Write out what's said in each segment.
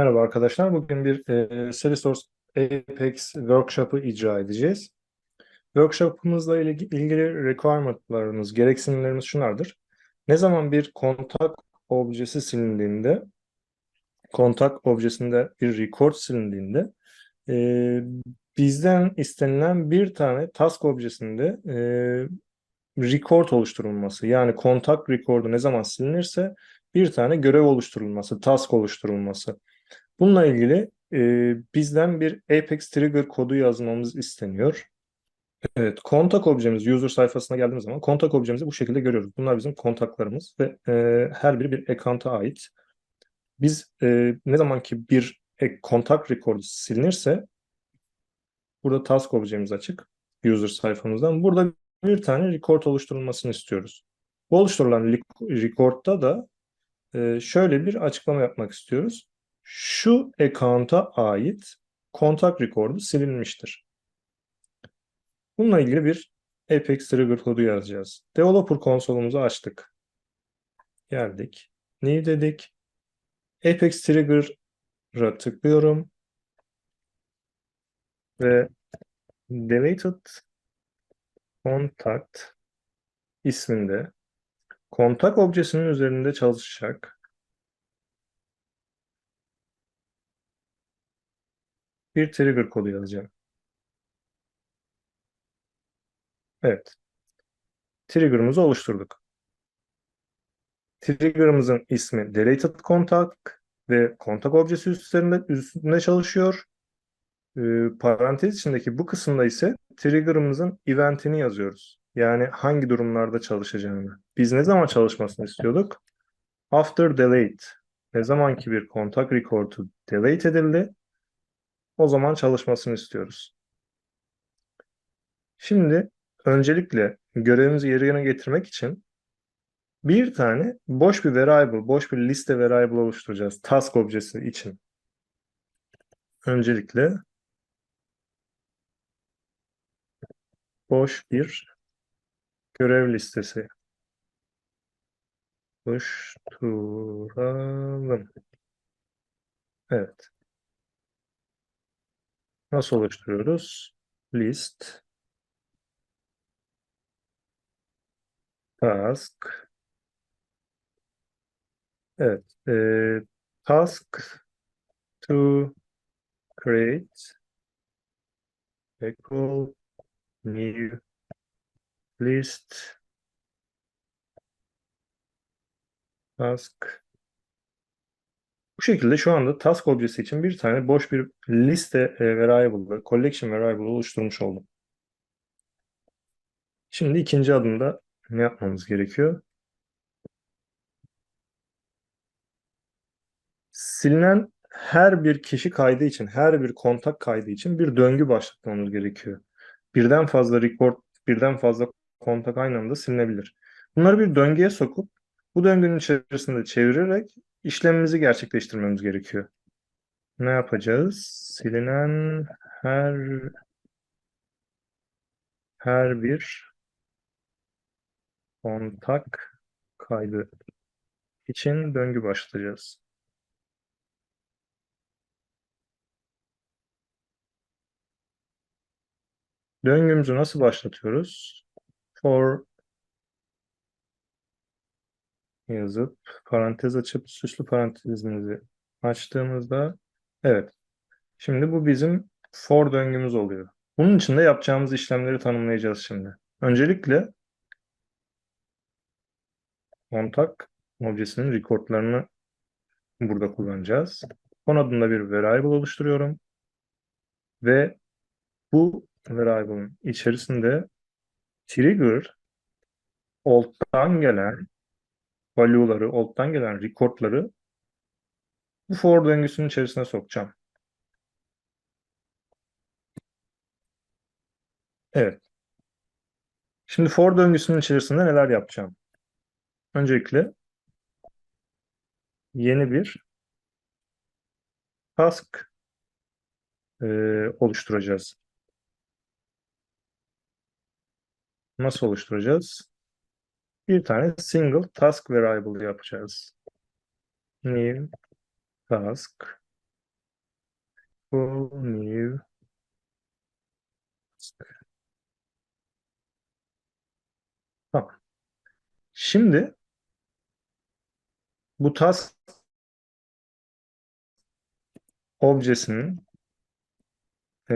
Merhaba arkadaşlar. Bugün bir e, Salesforce Apex workshop'ı icra edeceğiz. Workshop'ımızla ilgi- ilgili requirement'larımız, gereksinimlerimiz şunlardır. Ne zaman bir kontak objesi silindiğinde, kontak objesinde bir record silindiğinde e, bizden istenilen bir tane task objesinde e, record oluşturulması. Yani kontak recordu ne zaman silinirse bir tane görev oluşturulması, task oluşturulması. Bununla ilgili e, bizden bir Apex Trigger kodu yazmamız isteniyor. Evet, kontak objemiz user sayfasına geldiğimiz zaman kontak objemizi bu şekilde görüyoruz. Bunlar bizim kontaklarımız ve e, her biri bir account'a ait. Biz e, ne zaman ki bir kontak recordu silinirse burada task objemiz açık user sayfamızdan. Burada bir tane record oluşturulmasını istiyoruz. Bu oluşturulan record'da da e, şöyle bir açıklama yapmak istiyoruz şu account'a ait kontak rekordu silinmiştir. Bununla ilgili bir Apex Trigger kodu yazacağız. Developer konsolumuzu açtık. Geldik. New dedik. Apex Trigger'a tıklıyorum. Ve deleted contact isminde kontak objesinin üzerinde çalışacak bir trigger kodu yazacağım. Evet. Trigger'ımızı oluşturduk. Trigger'ımızın ismi deleted contact ve kontak objesi üzerinde, üstünde çalışıyor. Ee, parantez içindeki bu kısımda ise trigger'ımızın eventini yazıyoruz. Yani hangi durumlarda çalışacağını. Biz ne zaman çalışmasını istiyorduk? After delete. Ne zaman ki bir kontak record'u delete edildi, o zaman çalışmasını istiyoruz. Şimdi öncelikle görevimizi yerine getirmek için bir tane boş bir variable, boş bir liste variable oluşturacağız task objesi için. Öncelikle boş bir görev listesi oluşturalım. Evet. Nasıl oluşturuyoruz? List task Evet. E, task to create equal new list task bu şekilde şu anda task objesi için bir tane boş bir liste e, variable, collection variable oluşturmuş oldum. Şimdi ikinci adımda ne yapmamız gerekiyor? Silinen her bir kişi kaydı için, her bir kontak kaydı için bir döngü başlatmamız gerekiyor. Birden fazla record, birden fazla kontak aynı anda silinebilir. Bunları bir döngüye sokup bu döngünün içerisinde çevirerek işlemimizi gerçekleştirmemiz gerekiyor. Ne yapacağız? Silinen her her bir kontak kaydı için döngü başlatacağız. Döngümüzü nasıl başlatıyoruz? For yazıp parantez açıp süslü parantezimizi açtığımızda evet. Şimdi bu bizim for döngümüz oluyor. Bunun için de yapacağımız işlemleri tanımlayacağız şimdi. Öncelikle kontak objesinin recordlarını burada kullanacağız. Son adında bir variable oluşturuyorum. Ve bu variable'ın içerisinde trigger old'dan gelen value'ları, old'dan gelen record'ları bu for döngüsünün içerisine sokacağım. Evet. Şimdi for döngüsünün içerisinde neler yapacağım? Öncelikle yeni bir task e, oluşturacağız. Nasıl oluşturacağız? Bir tane single task variable yapacağız. New task equal new Tamam. Şimdi bu task objesinin e,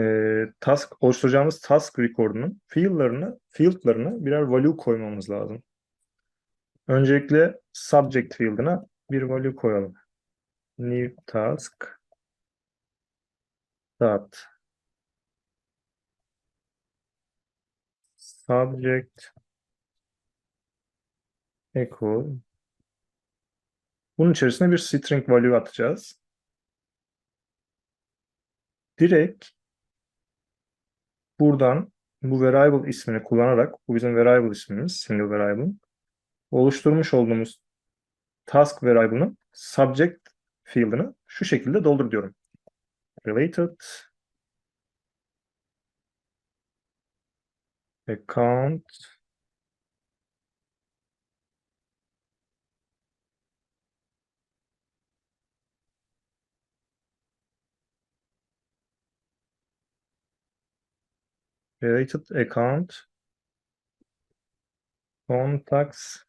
task oluşturacağımız task record'unun field'larını field'larını birer value koymamız lazım. Öncelikle subject field'ına bir value koyalım. New task dot subject equal bunun içerisine bir string value atacağız. Direkt buradan bu variable ismini kullanarak bu bizim variable ismimiz single variable oluşturmuş olduğumuz task variable'ın subject field'ını şu şekilde doldur diyorum. Related account related account contacts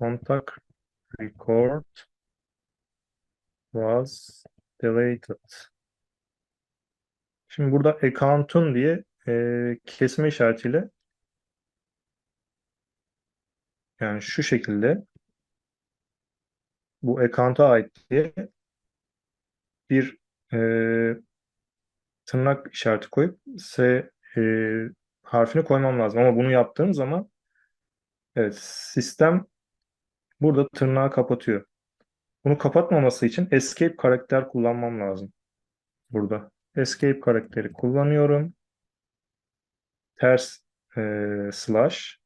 contact record was deleted. Şimdi burada account'un diye e, kesme işaretiyle yani şu şekilde bu account'a ait diye bir e, tırnak işareti koyup S e, harfini koymam lazım. Ama bunu yaptığım zaman evet sistem burada tırnağı kapatıyor. Bunu kapatmaması için escape karakter kullanmam lazım. Burada. Escape karakteri kullanıyorum. Ters e, slash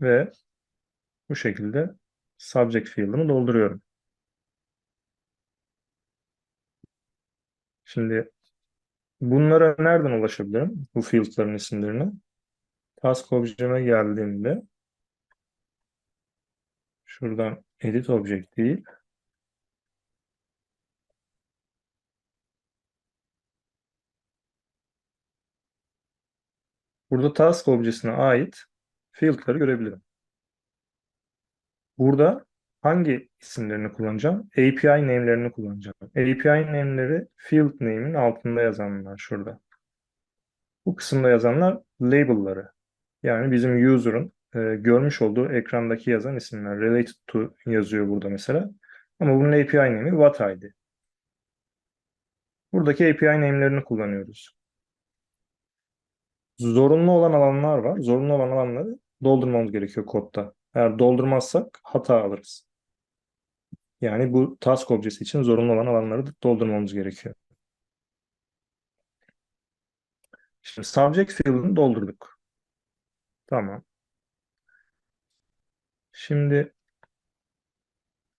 ve bu şekilde subject field'ımı dolduruyorum. Şimdi bunlara nereden ulaşabilirim? Bu field'ların isimlerini. Task objeme geldiğimde şuradan edit object değil Burada task objesine ait field'ları görebilirim. Burada hangi isimlerini kullanacağım? API name'lerini kullanacağım. API name'leri field name'in altında yazanlar şurada. Bu kısımda yazanlar label'ları. Yani bizim user'ın e, görmüş olduğu ekrandaki yazan isimler. Related to yazıyor burada mesela. Ama bunun API name'i what ID. Buradaki API name'lerini kullanıyoruz. Zorunlu olan alanlar var. Zorunlu olan alanları doldurmamız gerekiyor kodda. Eğer doldurmazsak hata alırız. Yani bu task objesi için zorunlu olan alanları doldurmamız gerekiyor. Şimdi subject field'ını doldurduk. Tamam. Şimdi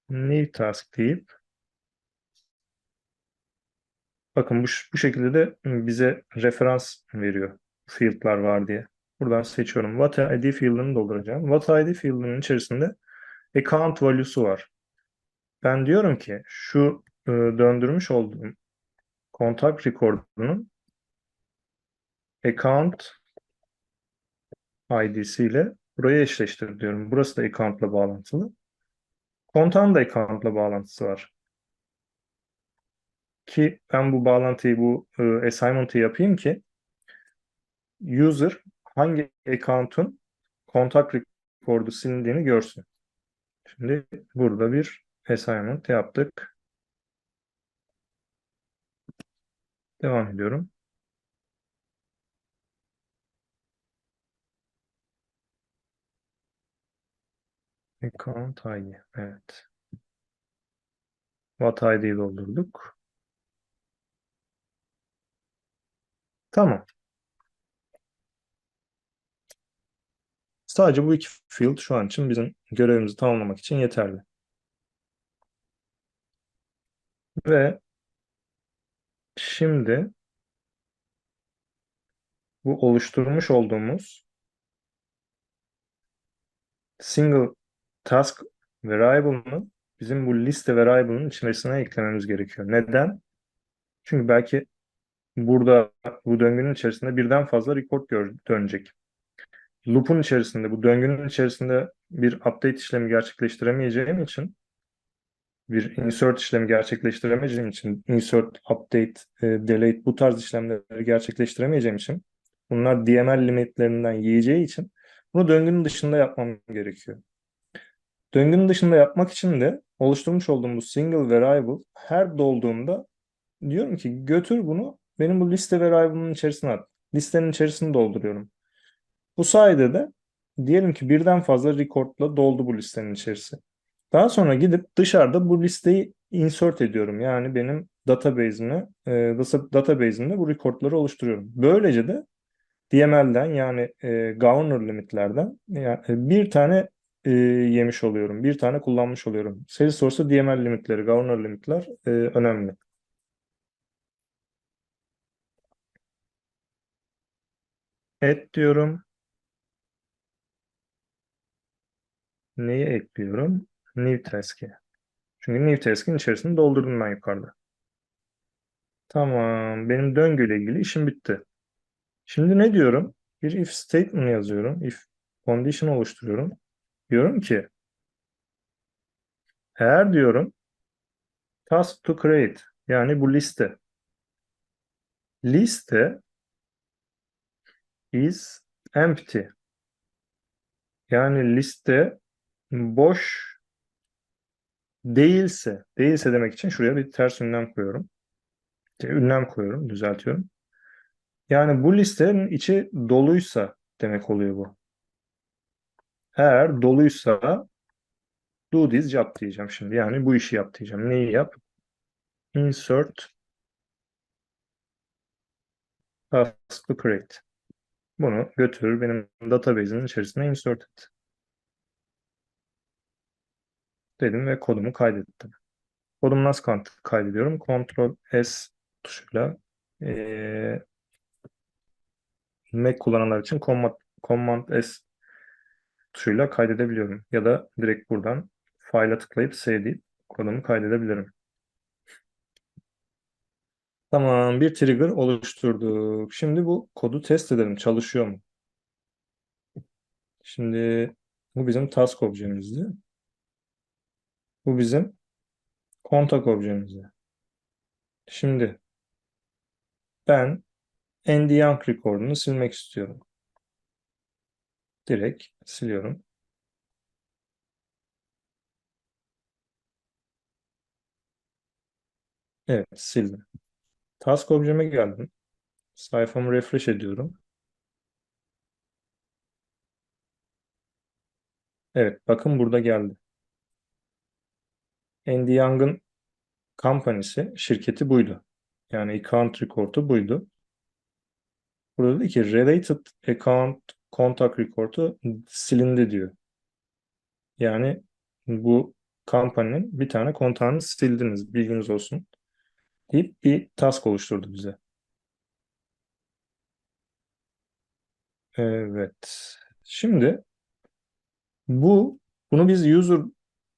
new task deyip bakın bu, bu şekilde de bize referans veriyor. Field'lar var diye. Buradan seçiyorum. What ID field'ını dolduracağım. What ID field'ının içerisinde account value'su var. Ben diyorum ki şu e, döndürmüş olduğum kontak record'unun account ID'siyle buraya eşleştir diyorum. Burası da account'la bağlantılı. Kontağın da account'la bağlantısı var. Ki ben bu bağlantıyı, bu e, assignment'ı yapayım ki user hangi account'un kontak record'u silindiğini görsün. Şimdi burada bir assignment yaptık. Devam ediyorum. Account ID. Evet. What ID'yi doldurduk. Tamam. Sadece bu iki field şu an için bizim görevimizi tamamlamak için yeterli. Ve şimdi bu oluşturmuş olduğumuz single task variable'ını bizim bu liste variable'ın içerisine eklememiz gerekiyor. Neden? Çünkü belki burada bu döngünün içerisinde birden fazla record dönecek. Loop'un içerisinde, bu döngünün içerisinde bir update işlemi gerçekleştiremeyeceğim için bir insert işlemi gerçekleştiremeyeceğim için insert, update, e, delete bu tarz işlemleri gerçekleştiremeyeceğim için bunlar DML limitlerinden yiyeceği için bunu döngünün dışında yapmam gerekiyor. Döngünün dışında yapmak için de oluşturmuş olduğum bu single variable her dolduğunda diyorum ki götür bunu benim bu liste variable'ın içerisine at. Listenin içerisini dolduruyorum. Bu sayede de diyelim ki birden fazla record'la doldu bu listenin içerisi. Daha sonra gidip dışarıda bu listeyi insert ediyorum. Yani benim database'ime, e, data- database'imde bu record'ları oluşturuyorum. Böylece de DML'den yani e, governor limitlerden yani e, bir tane e, yemiş oluyorum. Bir tane kullanmış oluyorum. Salesforce'da DML limitleri, governor limitler e, önemli. Et diyorum. Neyi ekliyorum? New task'i. Çünkü new task'in içerisini doldurdum ben yukarıda. Tamam. Benim döngüyle ilgili işim bitti. Şimdi ne diyorum? Bir if statement yazıyorum. If condition oluşturuyorum. Diyorum ki eğer diyorum task to create yani bu liste liste is empty yani liste boş değilse değilse demek için şuraya bir ters ünlem koyuyorum. Şey, Ünlem koyuyorum, düzeltiyorum. Yani bu listenin içi doluysa demek oluyor bu. Eğer doluysa do this job diyeceğim şimdi. Yani bu işi yap diyeceğim. Neyi yap? Insert task to create. Bunu götür benim database'imin içerisine insert et. Dedim ve kodumu kaydettim. Kodumu nasıl kay- kaydediyorum? Ctrl S tuşuyla eee Mac kullananlar için Command, Command S tuşuyla kaydedebiliyorum. Ya da direkt buradan file'a tıklayıp save deyip kodumu kaydedebilirim. Tamam, bir trigger oluşturduk. Şimdi bu kodu test edelim. Çalışıyor mu? Şimdi bu bizim task objemizdi. Bu bizim kontak objemizdi. Şimdi ben Andy Young record'unu silmek istiyorum. Direkt siliyorum. Evet, sildim. Task objeme geldim. Sayfamı refresh ediyorum. Evet, bakın burada geldi. Andy Young'ın company'si, şirketi buydu. Yani account record'u buydu. Burada dedi ki related account contact record'u silindi diyor. Yani bu company'nin bir tane kontağını sildiniz, bilginiz olsun deyip bir task oluşturdu bize. Evet. Şimdi bu bunu biz user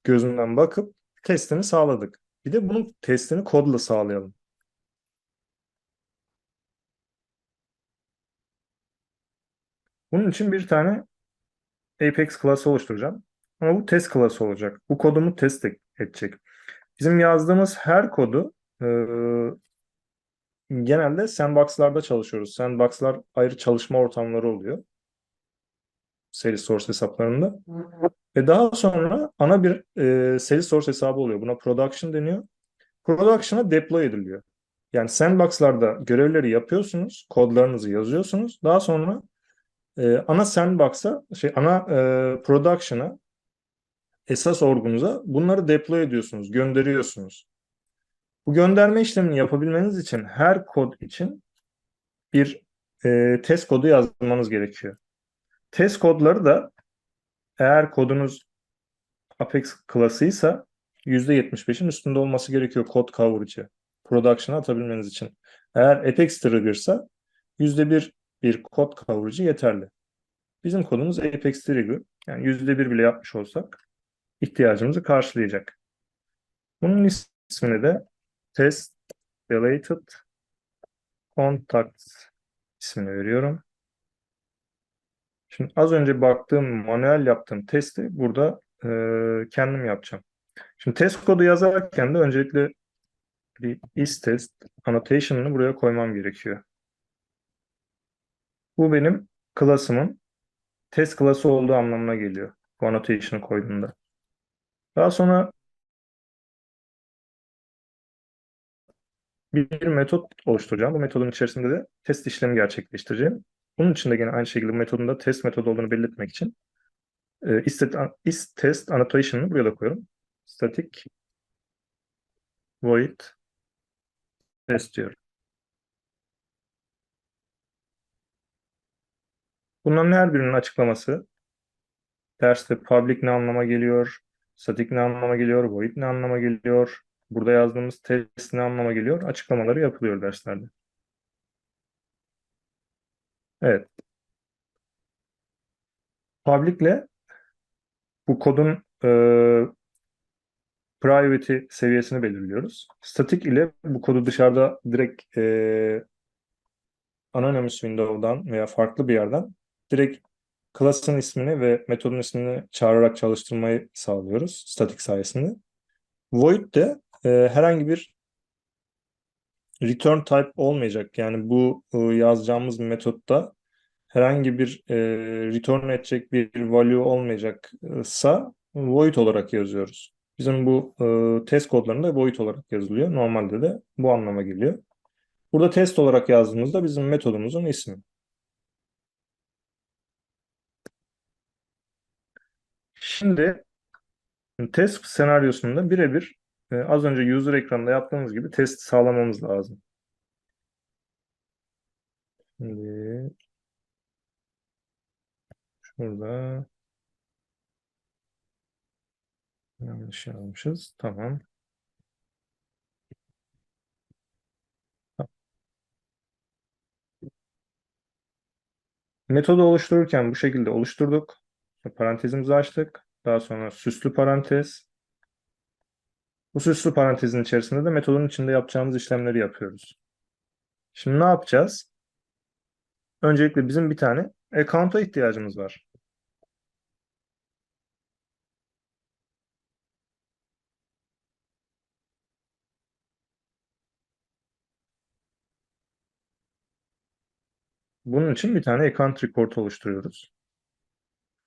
gözünden bakıp testini sağladık. Bir de bunun testini kodla sağlayalım. Bunun için bir tane Apex klası oluşturacağım. Ama bu test klası olacak. Bu kodumu test edecek. Bizim yazdığımız her kodu e, genelde sandbox'larda çalışıyoruz. Sandbox'lar ayrı çalışma ortamları oluyor. Salesforce hesaplarında. Ve daha sonra ana bir e, Salesforce hesabı oluyor. Buna production deniyor. Production'a deploy ediliyor. Yani sandbox'larda görevleri yapıyorsunuz, kodlarınızı yazıyorsunuz. Daha sonra e, ana sandbox'a, şey ana e, production'a, esas orgunuza bunları deploy ediyorsunuz, gönderiyorsunuz. Bu gönderme işlemini yapabilmeniz için her kod için bir e, test kodu yazmanız gerekiyor. Test kodları da eğer kodunuz Apex klasıysa %75'in üstünde olması gerekiyor kod coverage'ı. Production'a atabilmeniz için. Eğer Apex Trigger'sa %1 bir kod coverage'ı yeterli. Bizim kodumuz Apex Trigger. Yani %1 bile yapmış olsak ihtiyacımızı karşılayacak. Bunun ismini de test related contacts ismini veriyorum. Şimdi az önce baktığım, manuel yaptığım testi burada e, kendim yapacağım. Şimdi test kodu yazarken de öncelikle bir is test annotation'ını buraya koymam gerekiyor. Bu benim class'ımın test klası olduğu anlamına geliyor. Annotation'ı koyduğumda. Daha sonra bir metot oluşturacağım. Bu metodun içerisinde de test işlemi gerçekleştireceğim. Bunun için de yine aynı şekilde metodun da test metodu olduğunu belirtmek için e, is test annotation'ını buraya da koyuyorum. Static void test diyorum. Bunların her birinin açıklaması derste public ne anlama geliyor, static ne anlama geliyor, void ne anlama geliyor, burada yazdığımız test ne anlama geliyor açıklamaları yapılıyor derslerde. Evet. Public ile bu kodun e, privacy seviyesini belirliyoruz. Static ile bu kodu dışarıda direkt e, Anonymous Window'dan veya farklı bir yerden direkt class'ın ismini ve metodun ismini çağırarak çalıştırmayı sağlıyoruz static sayesinde. Void de e, herhangi bir return type olmayacak. Yani bu e, yazacağımız metotta herhangi bir e, return edecek bir value olmayacaksa void olarak yazıyoruz. Bizim bu e, test kodlarında void olarak yazılıyor. Normalde de bu anlama geliyor. Burada test olarak yazdığımızda bizim metodumuzun ismi. Şimdi test senaryosunda birebir e, az önce user ekranında yaptığımız gibi test sağlamamız lazım. Şimdi şurada yanlış yazmışız. Tamam. Metodu oluştururken bu şekilde oluşturduk. Parantezimizi açtık. Daha sonra süslü parantez. Bu süslü parantezin içerisinde de metodun içinde yapacağımız işlemleri yapıyoruz. Şimdi ne yapacağız? Öncelikle bizim bir tane account'a ihtiyacımız var. Bunun için bir tane account report oluşturuyoruz.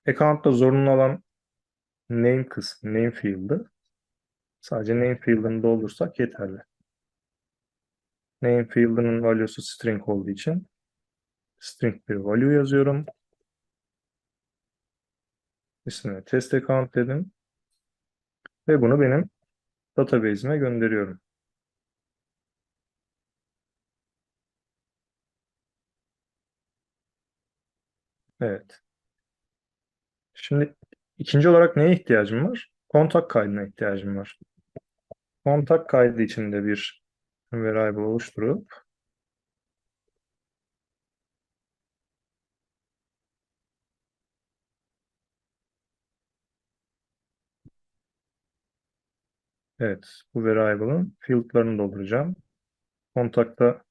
Account'ta zorunlu olan name kısmı, name field'ı. Sadece name field'ını doldursak yeterli. Name field'ının value'su string olduğu için string bir value yazıyorum. İsmine test account dedim. Ve bunu benim database'ime gönderiyorum. Evet. Şimdi ikinci olarak neye ihtiyacım var? Kontak kaydına ihtiyacım var. Kontak kaydı içinde bir variable oluşturup Evet, bu variable'ın field'larını dolduracağım. Kontakta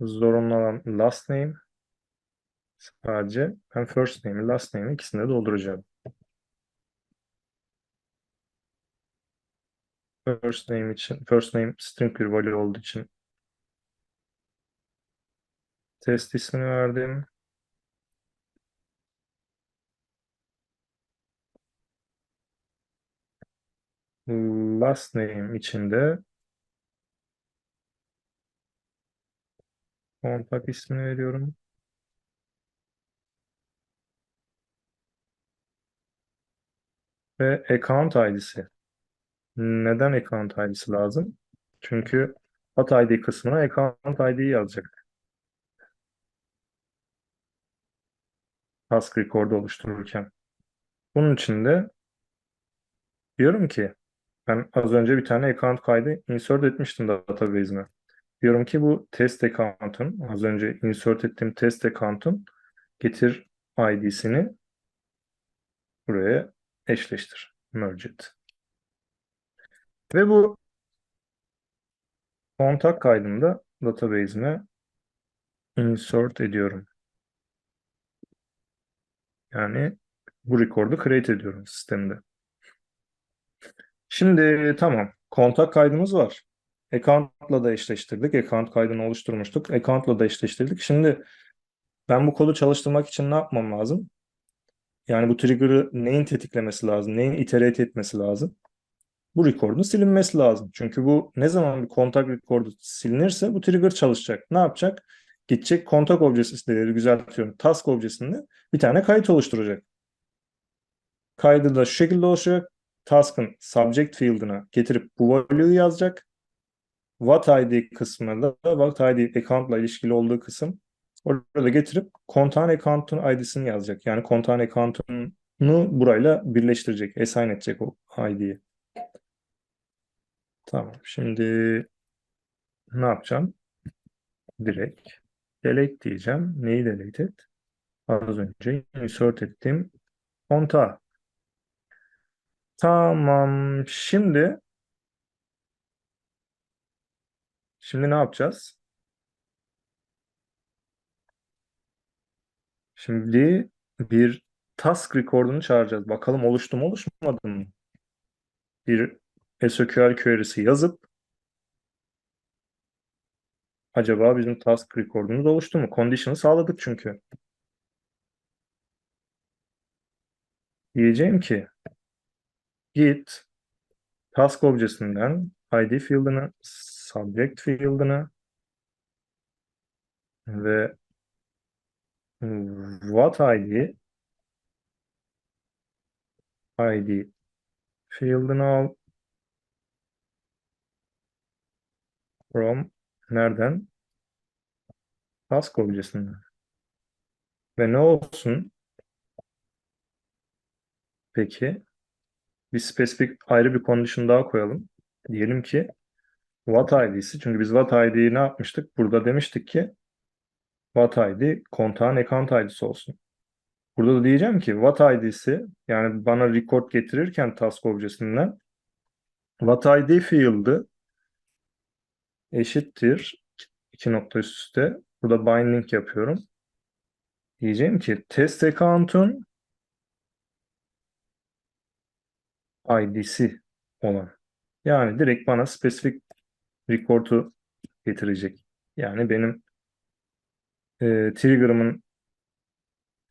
zorunlu olan last name sadece ben first name, last name ikisini de dolduracağım. First name için, first name string bir value olduğu için test ismini verdim. Last name içinde kontak ismini veriyorum. Ve account ID'si. Neden account ID'si lazım? Çünkü at ID kısmına account ID'yi yazacak. Task record'u oluştururken. Bunun için de diyorum ki ben az önce bir tane account kaydı insert etmiştim database'ime. Diyorum ki bu test account'un az önce insert ettiğim test account'un getir ID'sini buraya eşleştir. Merge it. Ve bu kontak kaydını da database'ime insert ediyorum. Yani bu record'u create ediyorum sistemde. Şimdi tamam. Kontak kaydımız var. Account'la da eşleştirdik. Account kaydını oluşturmuştuk. Account'la da eşleştirdik. Şimdi ben bu kodu çalıştırmak için ne yapmam lazım? Yani bu trigger'ı neyin tetiklemesi lazım? Neyin iterate etmesi lazım? Bu record'un silinmesi lazım. Çünkü bu ne zaman bir kontak record'u silinirse bu trigger çalışacak. Ne yapacak? Gidecek kontak objesi değeri düzeltiyorum. Task objesinde bir tane kayıt oluşturacak. Kaydı da şu şekilde oluşacak. Task'ın subject field'ına getirip bu value'yu yazacak. What ID kısmında da What ID account'la ilişkili olduğu kısım orada getirip kontağın account'un ID'sini yazacak. Yani kontağın account'unu burayla birleştirecek. Assign edecek o ID'yi. Tamam. Şimdi ne yapacağım? Direkt delete diyeceğim. Neyi delete et? Az önce insert ettiğim kontağı. Tamam. Şimdi şimdi ne yapacağız? Şimdi bir task record'unu çağıracağız. Bakalım oluştu mu oluşmadı mı? Bir SQL query'si yazıp acaba bizim task record'umuz oluştu mu? Condition'ı sağladık çünkü. Diyeceğim ki git task objesinden ID field'ını, subject field'ını ve what ID ID field'ını al from nereden? Task objesinden. Ve ne olsun? Peki bir spesifik ayrı bir condition daha koyalım. Diyelim ki what id'si. Çünkü biz what id'yi ne yapmıştık? Burada demiştik ki what id kontağın account id'si olsun. Burada da diyeceğim ki what id'si yani bana record getirirken task objesinden what id field'ı eşittir iki nokta üst üste. Burada binding yapıyorum. Diyeceğim ki test account'un ID'si olan. Yani direkt bana spesifik record'u getirecek. Yani benim e, trigger'ımın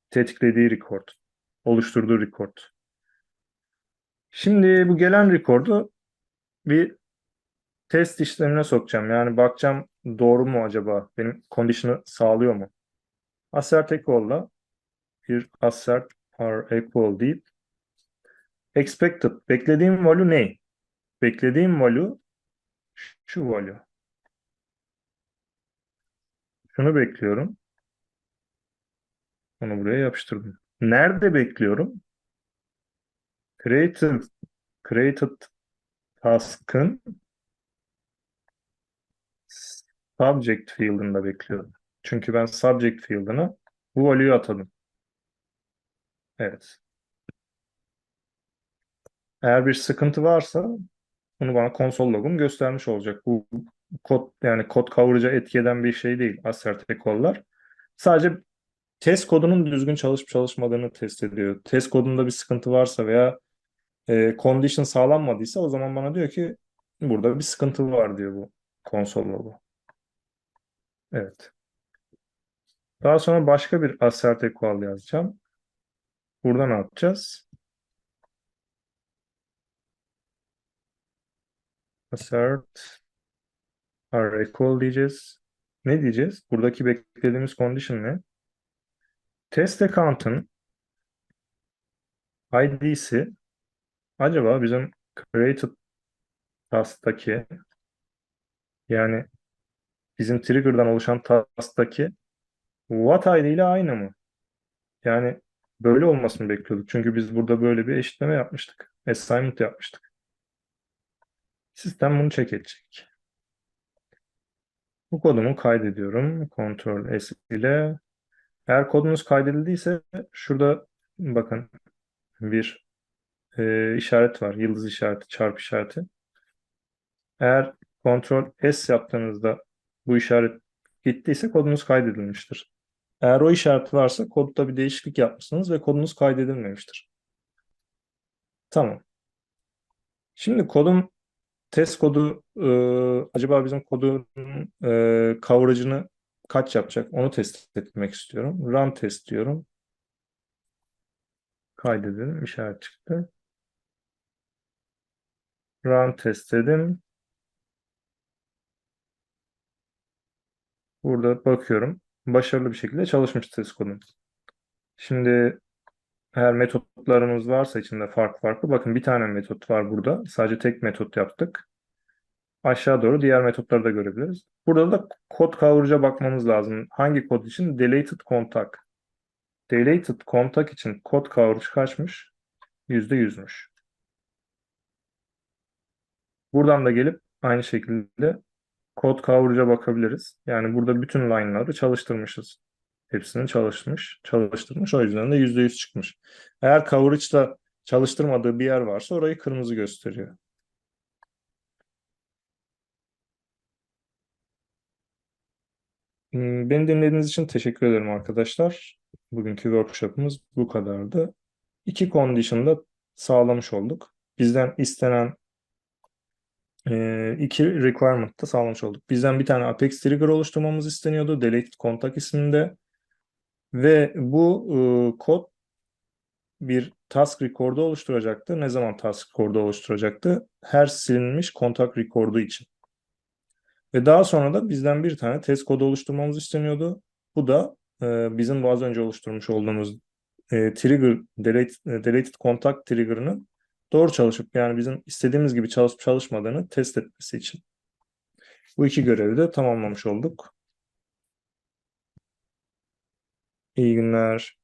tetiklediği record, oluşturduğu record. Şimdi bu gelen record'u bir test işlemine sokacağım. Yani bakacağım doğru mu acaba? Benim condition'ı sağlıyor mu? Assert equal'la bir assert are equal deyip expected. Beklediğim value ne? Beklediğim value şu value. Şunu bekliyorum. Onu buraya yapıştırdım. Nerede bekliyorum? Created created task'ın subject field'ında bekliyorum. Çünkü ben subject field'ına bu value'yu atadım. Evet. Eğer bir sıkıntı varsa bunu bana konsol logum göstermiş olacak. Bu kod yani kod kavurucu etki eden bir şey değil assert equal'lar. Sadece test kodunun düzgün çalışıp çalışmadığını test ediyor. Test kodunda bir sıkıntı varsa veya e, condition sağlanmadıysa o zaman bana diyor ki burada bir sıkıntı var diyor bu konsol logu. Evet. Daha sonra başka bir assert equal yazacağım. Burada ne yapacağız? Assert are equal diyeceğiz. Ne diyeceğiz? Buradaki beklediğimiz condition ne? Test account'ın ID'si acaba bizim created task'taki yani bizim trigger'dan oluşan task'taki what ID ile aynı mı? Yani böyle olmasını bekliyorduk. Çünkü biz burada böyle bir eşitleme yapmıştık. Assignment yapmıştık. Sistem bunu check edecek. Bu kodumu kaydediyorum. Ctrl S ile. Eğer kodunuz kaydedildiyse şurada bakın bir e, işaret var. Yıldız işareti, çarpı işareti. Eğer Ctrl S yaptığınızda bu işaret gittiyse kodunuz kaydedilmiştir. Eğer o işaret varsa kodda bir değişiklik yapmışsınız ve kodunuz kaydedilmemiştir. Tamam. Şimdi kodum test kodu e, acaba bizim kodun e, coverage'ını kaç yapacak onu test etmek istiyorum. Run test diyorum. Kaydedelim. işaret çıktı. Run test dedim. Burada bakıyorum. Başarılı bir şekilde çalışmış test kodum. Şimdi eğer metotlarımız varsa içinde farklı farklı. Bakın bir tane metot var burada. Sadece tek metot yaptık. Aşağı doğru diğer metotları da görebiliriz. Burada da kod coverage'a bakmamız lazım. Hangi kod için? Deleted contact. Deleted contact için kod coverage kaçmış? %100'müş. Buradan da gelip aynı şekilde kod coverage'a bakabiliriz. Yani burada bütün line'ları çalıştırmışız. Hepsini çalışmış, çalıştırmış. O yüzden de %100 çıkmış. Eğer coverage'da çalıştırmadığı bir yer varsa orayı kırmızı gösteriyor. Hmm, Beni dinlediğiniz için teşekkür ederim arkadaşlar. Bugünkü workshop'ımız bu kadardı. İki condition'da sağlamış olduk. Bizden istenen e, iki requirement da sağlamış olduk. Bizden bir tane Apex trigger oluşturmamız isteniyordu. Deleted contact isminde. Ve bu e, kod bir task record'u oluşturacaktı. Ne zaman task record'u oluşturacaktı? Her silinmiş kontak record'u için. Ve daha sonra da bizden bir tane test kodu oluşturmamız isteniyordu. Bu da e, bizim az önce oluşturmuş olduğumuz e, trigger, delete, deleted contact trigger'ının doğru çalışıp yani bizim istediğimiz gibi çalışıp çalışmadığını test etmesi için. Bu iki görevi de tamamlamış olduk. İyi günler.